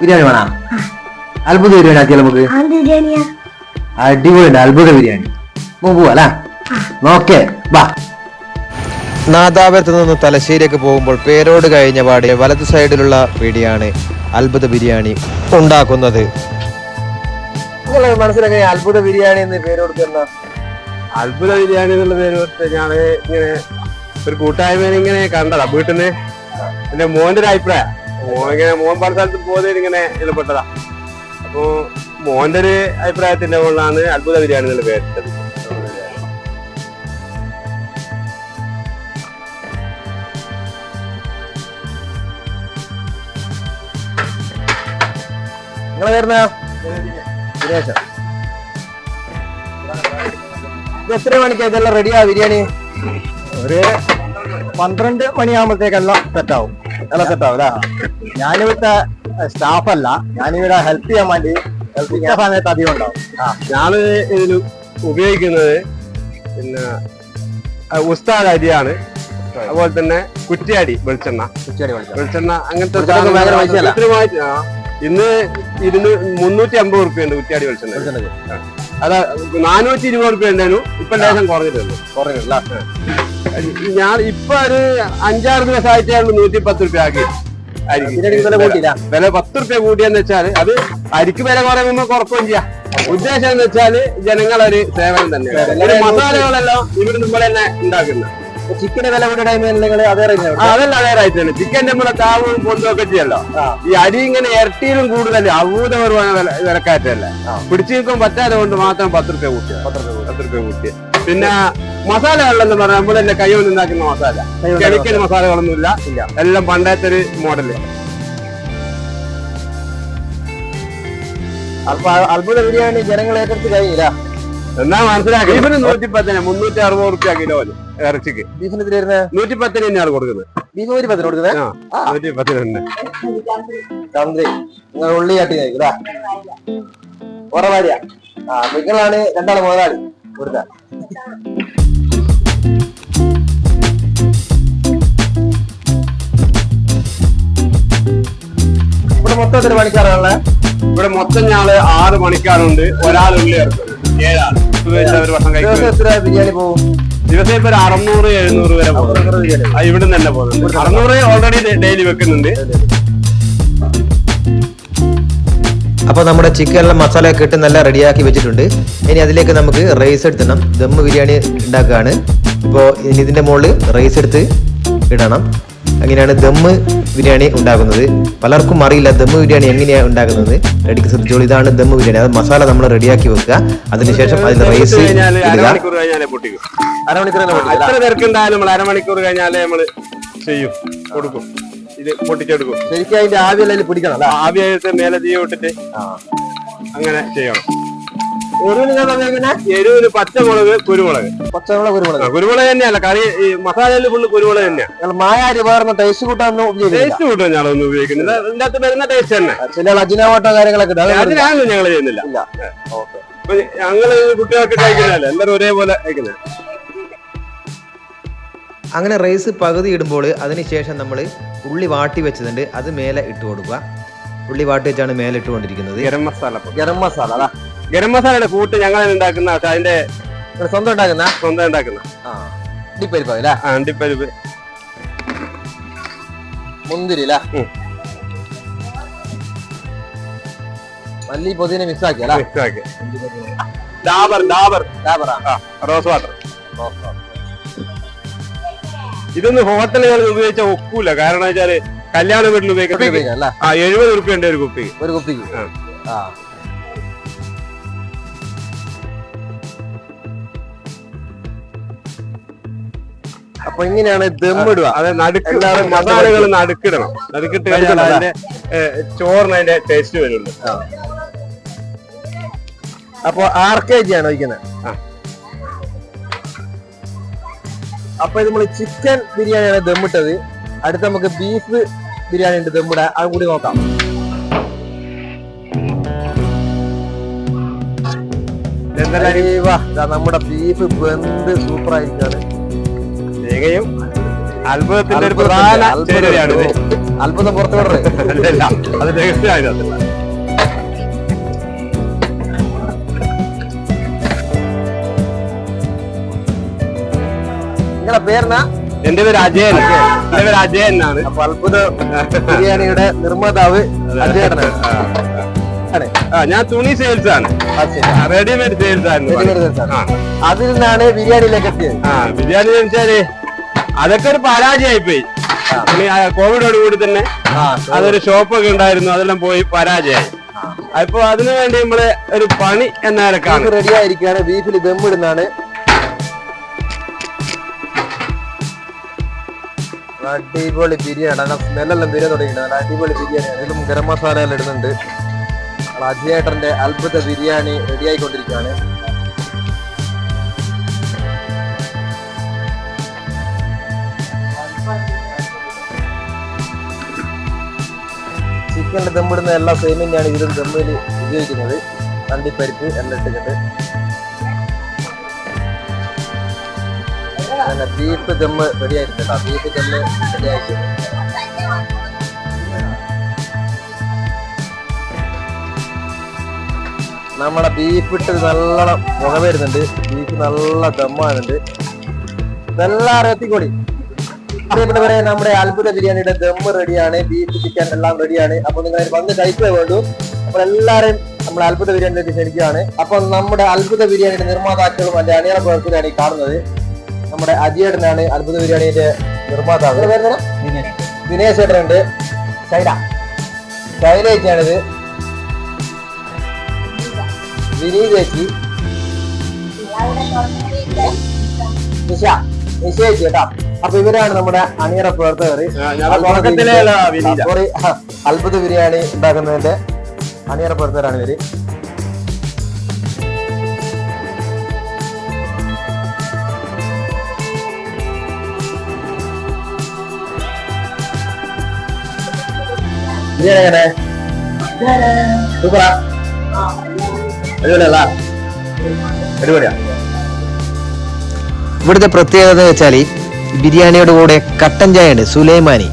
ബിരിയാണി വേണം? അത്ഭുത ബിരിയാണി ആക്കിയാൽ നമുക്ക്? അടിപൊളിയുണ്ട് അത്ഭുത ബിരിയാണി. പോവാ നോക്കേ വാ. നാദാപുരത്ത് നിന്ന് തലശ്ശേരിയൊക്കെ പോകുമ്പോൾ പേരോട് കഴിഞ്ഞ പാടെ വലത് സൈഡിലുള്ള പീടിയാണ് അത്ഭുത ബിരിയാണി ഉണ്ടാക്കുന്നത്. നിങ്ങൾ മനസ്സിലാക്കി അത്ഭുത ബിരിയാണി എന്ന് പേര് കൊടുക്കുന്ന അത്ഭുത ബിരിയാണി എന്നുള്ള പേര് കൊടുത്ത് ഞാൻ ഇങ്ങനെ ഒരു കൂട്ടായ്മ ഇങ്ങനെ കണ്ടതാ വീട്ടിൽ നിന്ന് എന്റെ മോന്റെ ഒരു അഭിപ്രായം. മോൻ ഇങ്ങനെ മോൻ പല സ്ഥലത്ത് പോകുന്നതിന് ഇങ്ങനെ ഇതിൽപ്പെട്ടതാ അപ്പൊ മോന്റെ ഒരു അഭിപ്രായത്തിന്റെ മുകളിലാണ് അത്ഭുത ബിരിയാണി എന്നുള്ള പേരിട്ടത് ദിനേശം. എത്ര മണിക്കാ ഇതെല്ലാം റെഡിയാ ബിരിയാണി? ഒരു പന്ത്രണ്ട് മണിയാകുമ്പോഴത്തേക്കെല്ലാം സെറ്റാവും. എല്ലാം സെറ്റാവും അല്ലേ? ഞാനിവിടുത്തെ സ്റ്റാഫല്ല. ഞാനിവിടെ ഹെൽപ്പ് ചെയ്യാൻ വേണ്ടി ഹെൽപ്പ് ചെയ്യാൻ സമയത്ത് അധികം ഉണ്ടാവും. ഞാൻ ഇതിൽ ഉപയോഗിക്കുന്നത് പിന്നെ ഉസ്താദ് അരിയാണ്. അതുപോലെ തന്നെ കുറ്റിയാടി വെളിച്ചെണ്ണ. വെളിച്ചെണ്ണ. അങ്ങനത്തെ. ഇന്ന് ഇരുന്നൂ മുന്നൂറ്റി അമ്പത് റുപ്യ ഉണ്ട് കുറ്റിയാടി വെളിച്ചെണ്ണ. അതാ നാനൂറ്റി ഇരുപത് റുപ്യ ഉണ്ടായിരുന്നു ഇപ്പൊ ലേശം കുറഞ്ഞിട്ടുണ്ട്. കുറഞ്ഞില്ല ഞാൻ ഇപ്പൊ ഒരു അഞ്ചാറ് ദിവസമായിട്ടാണ് നൂറ്റി പത്ത് റുപ്യ ആക്കി. വില പത്ത് റുപ്യ കൂട്ടിയെന്ന് വെച്ചാൽ അത് അരിക്ക് വില കുറയുമ്പോ കുറക്കുകയും ചെയ്യാം. ഉദ്ദേശം എന്ന് വെച്ചാൽ ജനങ്ങളൊരു സേവനം തന്നെ മസാലകളെല്ലാം ഇവിടെ നമ്മൾ തന്നെ ഉണ്ടാക്കുന്നത് ചിക്കന്റെ വില കൂടെ അതെല്ലാം അതേ റേറ്റ് തന്നെ ചിക്കന്റെ നമ്മളെ താവും കൊണ്ടുമൊക്കെ ചെയ്യല്ലോ. ഈ അരി ഇങ്ങനെ ഇരട്ടിയിലും കൂടുതൽ അഭൂതപരമായ വില വിലക്കയറ്റല്ലേ? പിടിച്ചു നിൽക്കാൻ പറ്റാതെ കൊണ്ട് മാത്രം പത്ത് റുപ്യ കൂട്ടിയ. പത്ത് റുപ്യ കൂട്ടിയ. പിന്നെ മസാലകളിലെന്ന് പറയുമ്പോൾ തന്നെ കൈ കൊണ്ട് ഉണ്ടാക്കുന്ന മസാല. കെമിക്കൽ മസാലകളൊന്നുമില്ല. എല്ലാം പണ്ടത്തെ ഒരു മോഡൽ അത്ഭുത ബിരിയാണി ജനങ്ങളെ ഏറ്റെടുത്ത് കഴിയില്ല എന്നാ മനസ്സിലാക്കി? ഇവന് നൂറ്റി പത്തിന് മുന്നൂറ്റി അറുപത് റുപ്യ കിലോന് ഇറച്ചിക്ക്. ബീഫിന് നൂറ്റി പത്തിന് തന്നെയാണ് കൊടുക്കുന്നത്. ബീഫ് നൂറ്റി പത്തിന് കൊടുക്കുന്നത് നൂറ്റി പത്തിന് തന്ത്രി നിങ്ങൾ ഉള്ളി കാട്ടി കഴിക്കില്ല ഉറവാടിയാ ആ നിങ്ങളാണ് രണ്ടാൾ മുതലാളി. കൊടുത്ത മൊത്തം എത്ര പണിക്കാരാണല്ലേ ഇവിടെ മൊത്തം ഞാൾ ആറ് മണിക്കാറുണ്ട് ഒരാൾ ഉള്ളി ഇറക്കും ഏഴാണ്. ഉപയോഗിച്ച് ഒരു വർഷം ദിവസം കഴിക്കുന്നത് എത്ര ബിരിയാണി പോകും? ദിവസം ഇപ്പൊ ഒരു അറുന്നൂറ് എഴുന്നൂറ് വരെ പോകും. ഇവിടെ തന്നെ പോകുന്നുണ്ട്. അറുന്നൂറ് ഓൾറെഡി ഡെയിലി വെക്കുന്നുണ്ട്. അപ്പോൾ നമ്മുടെ ചിക്കനുള്ള മസാല ഒക്കെ ഇട്ട് നല്ല റെഡിയാക്കി വെച്ചിട്ടുണ്ട്. ഇനി അതിലേക്ക് നമുക്ക് റൈസ് എടുത്തണം ദമ്മ് ബിരിയാണി ഉണ്ടാക്കുകയാണ്. ഇപ്പോൾ ഇനി ഇതിന്റെ മുകളിൽ റൈസ് എടുത്ത് ഇടണം. അങ്ങനെയാണ് ദമ്മ് ബിരിയാണി ഉണ്ടാക്കുന്നത് പലർക്കും അറിയില്ല ദമ്മ് ബിരിയാണി എങ്ങനെയാണ് ഉണ്ടാക്കുന്നത് റെഡിക്ക് ശ്രദ്ധിച്ചോളൂ ഇതാണ് ദമ്മ് ബിരിയാണി. അത് മസാല നമ്മൾ റെഡിയാക്കി വെക്കുക. അതിനുശേഷം അതിൽ റൈസ് കഴിഞ്ഞാൽ ഇടുക. എത്ര തിരക്കുണ്ടായാലും നമ്മൾ അരമണിക്കൂർ കഴിഞ്ഞാലേ നമ്മൾ ചെയ്യും. കൊടുക്കും. ഇത് പൊട്ടിച്ചെടുക്കും. ശരിക്കും അതിന്റെ ആവിയല്ലേ പിടിക്കണം അല്ലേ? ആവിയായിട്ട് മേലെ തീ വിട്ടിട്ട് അങ്ങനെ ചെയ്യണം. ഒരു നിങ്ങൾ പറഞ്ഞ എരിവിന് പച്ചമുളക് കുരുമുളക്. പച്ചമുളക് കുരുമുളക്. കുരുമുളക് തന്നെയല്ല കറി ഈ മസാലയിൽ ഫുള്ള് കുരുമുളക് തന്നെയാണ് മായാരി പകർന്ന ടേസ്റ്റ് കൂട്ടാനൊന്നും ടേസ്റ്റ് കൂട്ടാൻ ഞങ്ങളൊന്നും ഉപയോഗിക്കുന്നില്ല. ഇതിന്റെ അകത്ത് വരുന്ന ടേസ്റ്റ് തന്നെ. ചില അജിനാവട്ടോ കാര്യങ്ങളൊക്കെ ഇല്ല. ഞങ്ങൾ ചെയ്യുന്നില്ല. ഇപ്പൊ ഞങ്ങൾ കുട്ടികൾക്ക് കഴിക്കുന്നതല്ലേ? എല്ലാവരും ഒരേപോലെ കഴിക്കുന്നത് അങ്ങനെ റൈസ് പകുതി ഇടുമ്പോൾ അതിനുശേഷം നമ്മൾ ഉള്ളി വാട്ടി വെച്ചതുണ്ട് അത് മേലെ ഇട്ട് കൊടുക്കുക. ഉള്ളി വാട്ടി വെച്ചാണ് മേലെ ഇട്ടുകൊണ്ടിരിക്കുന്നത്. ഗരം മസാല. ഗരം മസാല ഗരം മസാലയുടെ കൂട്ട് ഞങ്ങൾ ഉണ്ടാക്കുന്ന പക്ഷെ അതിന്റെ സ്വന്തം ഉണ്ടാക്കുന്ന? സ്വന്തം ഉണ്ടാക്കുന്ന. അണ്ടിപ്പരിപ്പ് അല്ലേ അണ്ടിപ്പരിപ്പ്. മുന്തിരി അല്ലേ? മല്ലി പൊതിനെ മിക്സ് ആക്കി അല്ലേ? മിക്സ് ആക്കി. ഡാബർ ഡാബർ. ലാബറാ ആ റോസ് വാട്ടർ. ഇതൊന്നും ഹോട്ടലുകളിൽ ഉപയോഗിച്ച ഒക്കൂല. കാരണം വെച്ചാൽ കല്യാണ വീട്ടിൽ ഉപയോഗിക്കാൻ അല്ലേ? എഴുപത് റുപ്യ ഉണ്ട് ഒരു കുപ്പി ഒരു കുപ്പിക്ക്. ആ. അപ്പൊ ഇങ്ങനെയാണ് ദമ്മിടുക. അത് നടുക്ക് എല്ലാവരും മസാലകൾ നടുക്കിടണം. നടുക്കിട്ട് കഴിഞ്ഞാൽ അതിന്റെ ചോറിന് അതിന്റെ ടേസ്റ്റ് വരുള്ളൂ. അപ്പൊ ആർ കെ ജി ആണ് വയ്ക്കുന്നത്. അപ്പൊ ഇത് നമ്മൾ ചിക്കൻ ബിരിയാണിയാണ് ദമ്മിട്ടത്. അടുത്ത നമുക്ക് ബീഫ് ബിരിയാണി ഉണ്ട് ദമ്മിടാൻ അതും കൂടി നോക്കാം. നമ്മുടെ ബീഫ് വെന്ത് സൂപ്പർ ആയിരിക്കാണ് തേങ്ങയും അത്ഭുതത്തിന്റെ ഒരു പ്രധാന ചേരുവയാണിത് അത്ഭുതം പുറത്തു അല്ലല്ല അത് നിങ്ങളെ പേരെന്നാ? എന്റെ പേര് അജയൻ. എന്റെ പേര് അജയൻ എന്നാണ് അപ്പൊ അത്ഭുത ബിരിയാണിയുടെ നിർമ്മാതാവ് അജയനാണ്. ആണ്. ഞാൻ തുണി സെയിൽസ് ആണ്. റെഡിമെയ്ഡ് സെയിൽസ് ആണ്. അതിൽ നിന്നാണ് ബിരിയാണിയിലേക്ക് എത്തിയത്. ആ ബിരിയാണി എന്ന് വെച്ചാൽ അതൊക്കെ ഒരു പരാജയമായി. പോയി പിന്നെ ആ കോവിഡോട് കൂടി തന്നെ അതൊരു ഷോപ്പൊക്കെ ഉണ്ടായിരുന്നു അതെല്ലാം പോയി പരാജയമായി. അപ്പൊ അതിനു വേണ്ടി നമ്മൾ ഒരു പണി എന്നാലും റെഡി ആയിരിക്കാണ് ബീഫിൽ ദമ്മിടുന്നാണ് അടിപൊളി ബിരിയാണി സ്മെല്ലെല്ലാം ബിരിയാണി തുടങ്ങിയിട്ടുണ്ട്. നല്ല അടിപൊളി ബിരിയാണി അതിലും ഗരം മസാല എല്ലാം ഇടുന്നുണ്ട് അജിയേട്ടന്റെ അത്ഭുത ബിരിയാണി റെഡി ആയിക്കൊണ്ടിരിക്കുകയാണ് ദമ്പിടുന്ന എല്ലാ സെയിം തന്നെയാണ് ഇതിലും ദമ്മിൽ ഉപയോഗിക്കുന്നത്. അണ്ടിപ്പരിപ്പ് എല്ലാം ഇട്ടിട്ട് അങ്ങനെ beef dum ready beef dum ready ആയിട്ടുണ്ട് നമ്മുടെ ബീഫ് ഇട്ട് നല്ല മുഖ വരുന്നുണ്ട്. ബീഫ് നല്ല ദമ്മാകുന്നുണ്ട് ഇതെല്ലാം എത്തിക്കൊടി പ്രിയപ്പെട്ടവരെ നമ്മുടെ അത്ഭുത ബിരിയാണിയുടെ ദമ്മ് റെഡിയാണ് ബീഫ് ചിക്കൻ എല്ലാം റെഡിയാണ്. അപ്പൊ നിങ്ങൾ വന്ന് കഴിച്ചേ വേണ്ടു. അപ്പോൾ എല്ലാവരും നമ്മുടെ അത്ഭുത ബിരിയാണിയിലേക്ക് ക്ഷണിക്കുകയാണ്. അപ്പൊ നമ്മുടെ അത്ഭുത ബിരിയാണിയുടെ നിർമ്മാതാക്കളും അതിന്റെ അണിയറ പ്രവർത്തകരാണ് ഈ കാണുന്നത്. നമ്മുടെ അജിയേട്ടനാണ് അത്ഭുത ബിരിയാണിയുടെ നിർമ്മാതാവ്? ദിനേശ് ചേട്ടനുണ്ട് ശൈല. ശൈലേച്ചിയാണിത് വിനീത് ചേച്ചി. നിഷ നിഷ ചേച്ചി കേട്ടാ. അപ്പൊ ഇവരാണ് നമ്മുടെ അണിയറ പ്രവർത്തകർ. സോറി അത്ഭുത ബിരിയാണി. ഉണ്ടാക്കുന്നതിന്റെ അണിയറ പ്രവർത്തകരാണ് ഇവർ. ഇവിടുത്തെ പ്രത്യേകത വെച്ചാൽ ബിരിയാണിയുടെ കൂടെ കട്ടൻ ചായ ഉണ്ട് സുലൈമാനി.